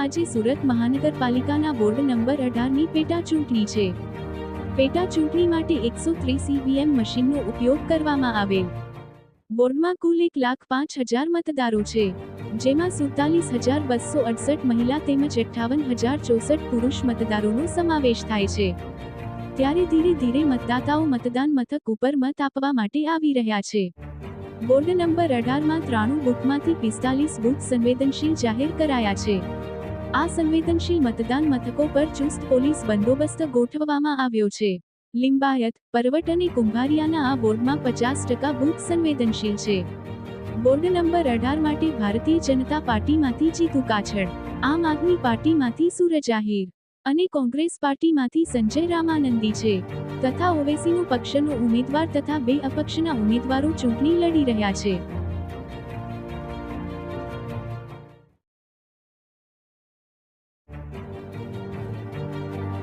આજે સુરત મહાનગરપાલિકાના ward number અઢારની પેટા ચૂંટણી છે. પેટા ચૂંટણી માટે એકસો ત્રીસ ઈવીએમ મશીનનો ઉપયોગ કરવામાં આવેલ. વોર્ડમાં કુલ એક લાખ પાંચ હજાર મતદારો છે, જેમાં સુડતાલીસ હજાર બસો અડસઠ મહિલા તેમજ અઠ્ઠાવન હજાર ચોસઠ પુરુષ મતદારોનો સમાવેશ થાય છે. ત્યારે ધીરે ધીરે મતદાતાઓ મતદાન મથક ઉપર મત આપવા માટે આવી રહ્યા છે. બોર્ડ નંબર અઢારમાં ત્રાણું બુથમાંથી પિસ્તાલીસ બૂથ સંવેદનશીલ જાહેર કરાયા છે. આ સંવેદનશીલ મતદાન મથકો પર ચુસ્ત પોલીસ બંદોબસ્ત ગોઠવવામાં આવ્યો છે. લિંબાયત પરવટ અને કુંભારિયાના આ બોર્ડમાં પચાસ ટકા બુથ સંવેદનશીલ છે. બોર્ડ નંબર અઢાર માટે ભારતીય જનતા પાર્ટીમાંથી જીતુ કાછડ, આમ આદમી પાર્ટીમાંથી સૂરજ આહિર અને કોંગ્રેસ પાર્ટીમાંથી સંજય રામાનંદી છે. તથા ઓવેસીનું પક્ષનો ઉમેદવાર તથા બે અપક્ષના ઉમેદવારો ચૂંટણી લડી રહ્યા છે.